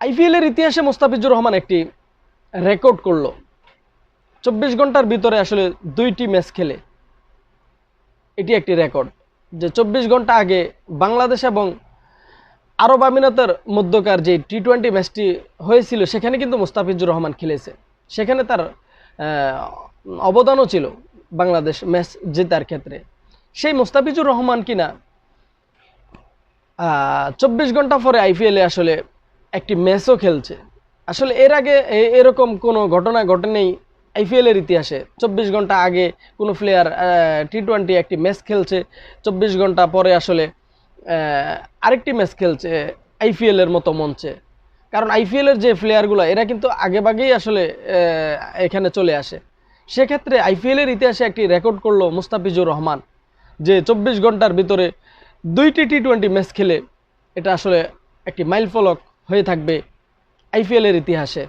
আইপিএলের ইতিহাসে মোস্তাফিজুর রহমান একটি রেকর্ড করল। চব্বিশ ঘণ্টার ভিতরে আসলে দুইটি ম্যাচ খেলে। এটি একটি রেকর্ড। যে চব্বিশ ঘণ্টা আগে বাংলাদেশ এবং আরব আমিরাতের মধ্যকার যে টি টোয়েন্টি ম্যাচটি হয়েছিল, সেখানে কিন্তু মুস্তাফিজুর রহমান খেলেছে। সেখানে তার অবদানও ছিল বাংলাদেশ ম্যাচ জেতার ক্ষেত্রে। সেই মুস্তাফিজুর রহমান কিনা চব্বিশ ঘণ্টা পরে আইপিএলে আসলে একটি ম্যাচও খেলছে। আসলে এর আগে এরকম কোনো ঘটনা ঘটেনি আইপিএলের ইতিহাসে। চব্বিশ ঘণ্টা আগে কোনো প্লেয়ার টি টোয়েন্টি একটি ম্যাচ খেলছে। চব্বিশ ঘণ্টা পরে আসলে আরেকটি ম্যাচ খেলছে আইপিএলের মতো মঞ্চে। কারণ আইপিএলের যে প্লেয়ারগুলো এরা কিন্তু আগেভাগেই আসলে এখানে চলে আসে। সেক্ষেত্রে আইপিএলের ইতিহাসে একটি রেকর্ড করল মুস্তাফিজুর রহমান, যে চব্বিশ ঘণ্টার ভিতরে দুইটি টি টোয়েন্টি ম্যাচ খেলে এটা আসলে একটি মাইল ফলক হয়ে থাকবে আইপিএলের ইতিহাসে।